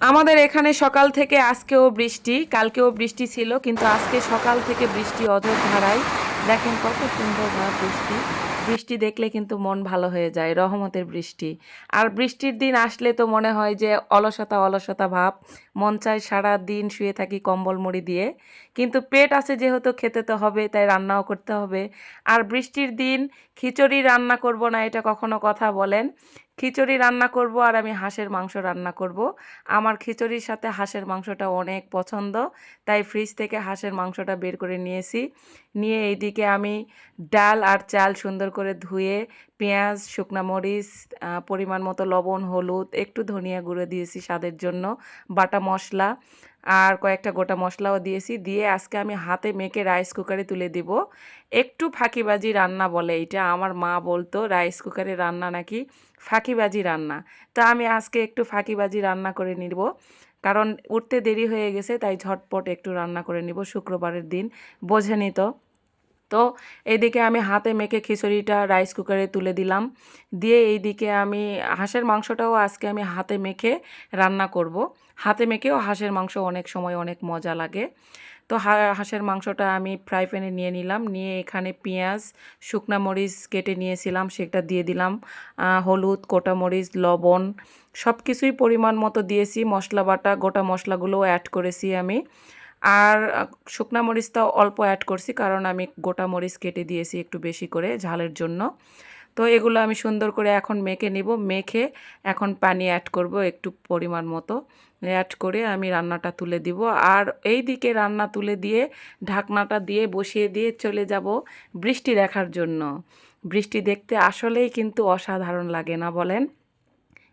আমাদের এখানে সকাল থেকে আজকেও বৃষ্টি, কালকেও বৃষ্টি ছিল, কিন্তু আজকে সকাল থেকে বৃষ্টি অধর ধারায় দেখেন কত সুন্দর ভাব বৃষ্টি। বৃষ্টি দেখলে কিন্তু মন ভালো হয়ে যায়, রহমতের বৃষ্টি। আর বৃষ্টির দিন আসলে তো মনে হয় যে অলসতা অলসতা ভাব, মন চায় সারা দিন শুয়ে থাকি কম্বল মুড়ি দিয়ে। কিন্তু পেট আছে যেহেতু খেতে তো হবে, তাই রান্নাও করতে হবে। আর বৃষ্টির দিন খিচুড়ি রান্না করব না, এটা কখনো কথা বলেন। খিচুড়ি রান্না করব আর আমি হাঁসের মাংস রান্না করব। আমার খিচুড়ির সাথে হাঁসের মাংসটা অনেক পছন্দ, তাই ফ্রিজ থেকে হাঁসের মাংসটা বের করে নিয়েছি। নিয়ে এইদিকে আমি ডাল আর চাল সুন্দর করে ধুয়ে পেঁয়াজ, শুকনা মরিচ পরিমাণ মতো লবণ, হলুদ, একটু ধনিয়া গুঁড়ো দিয়েছি স্বাদের জন্য, বাটা মশলা আর কয়েকটা গোটা মশলাও দিয়েছি, দিয়ে আজকে আমি হাতে মেখে রাইস কুকারে তুলে দিব। একটু ফাঁকিবাজি রান্না বলে এটা, আমার মা বলতো রাইস কুকারে রান্না নাকি ফাঁকিবাজি রান্না? তা আমি আজকে একটু ফাঁকিবাজি রান্না করে নিব, কারণ উঠতে দেরি হয়ে গেছে, তাই ঝটপট একটু রান্না করে নিব, শুক্রবারের দিন, বোঝেনি তো। তো এইদিকে আমি হাতে মেখে খিচুড়িটা রাইস কুকারে তুলে দিলাম। দিয়ে এইদিকে আমি হাঁসের মাংসটাও আজকে আমি হাতে মেখে রান্না করব। হাতে মেখেও হাঁসের মাংস অনেক সময় অনেক মজা লাগে। তো হাঁসের মাংসটা আমি ফ্রাই প্যানে নিয়ে নিলাম। নিয়ে এখানে পেঁয়াজ, শুকনা মরিচ কেটে নিয়েছিলাম, সেটা দিয়ে দিলাম। হলুদ কোটা মরিচ, লবণ সব কিছুই পরিমাণ মতো দিয়েছি। মশলা বাটা, গোটা মশলাগুলোও অ্যাড করেছি আমি। আর শুকনা মরিচটাও অল্প অ্যাড করছি কারণ আমি গোটা মরিচ কেটে দিয়েছি একটু বেশি করে ঝালের জন্য। তো এগুলো আমি সুন্দর করে এখন মেখে নিব। মেখে এখন পানি অ্যাড করব একটু পরিমাণ মতো। অ্যাড করে আমি রান্নাটা তুলে দিব। আর এই দিকে রান্না তুলে দিয়ে, ঢাকনাটা দিয়ে বসিয়ে দিয়ে চলে যাব বৃষ্টি দেখার জন্য। বৃষ্টি দেখতে আসলেই কিন্তু অসাধারণ লাগে না বলেন?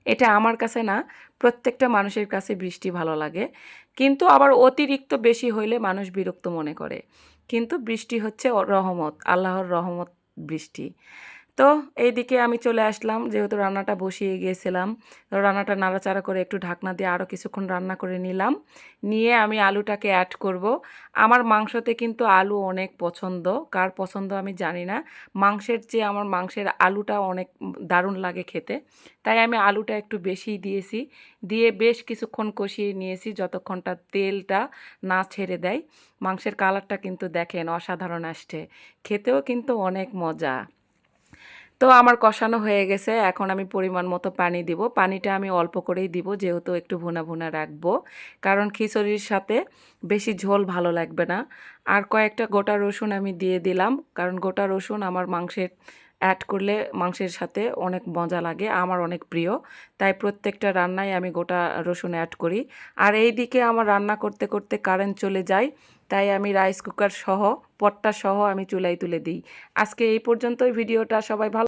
এটা আমার কাছে না, প্রত্যেকটা মানুষের কাছে বৃষ্টি ভালো লাগে। কিন্তু আবার অতিরিক্ত বেশি হইলে মানুষ বিরক্ত মনে করে। কিন্তু বৃষ্টি হচ্ছে রহমত, আল্লাহর রহমত বৃষ্টি। তো এইদিকে আমি চলে আসলাম, যেহেতু রান্নাটা বসিয়ে গিয়েছিলাম রান্নাটা নাড়াচাড়া করে একটু ঢাকনা দিয়ে আরও কিছুক্ষণ রান্না করে নিলাম। নিয়ে আমি আলুটাকে অ্যাড করব। আমার মাংসতে কিন্তু আলু অনেক পছন্দ, কার পছন্দ আমি জানি না। মাংসের চেয়ে আমার মাংসের আলুটা অনেক দারুণ লাগে খেতে, তাই আমি আলুটা একটু বেশি দিয়েছি। দিয়ে বেশ কিছুক্ষণ কষিয়ে নিয়েছি যতক্ষণটা তেলটা না ছেড়ে দেয়। মাংসের কালারটা কিন্তু দেখেন অসাধারণ আসছে, খেতেও কিন্তু অনেক মজা। তো আমার কষানো হয়ে গেছে। এখন আমি পরিমাণ মতো পানি দিব। পানিটা আমি অল্প করেই দিব, যেহেতু একটু ভুনা ভুনা রাখব। কারণ খিচুড়ির সাথে বেশি ঝোল ভালো লাগবে না। আর কয়েকটা গোটা রসুন আমি দিয়ে দিলাম, কারণ গোটা রসুন আমার মাংসের অ্যাড করলে মাংসের সাথে অনেক মজা লাগে, আমার অনেক প্রিয়। তাই প্রত্যেকটা রান্নায় আমি গোটা রসুন অ্যাড করি। আর এই দিকে আমার রান্না করতে করতে কারেন্ট চলে যায়, তাই আমি রাইস কুকার সহ, পট্টা সহ আমি চুলাই তুলে দিই। আজকে এই পর্যন্তই, ভিডিওটা সবাই ভালো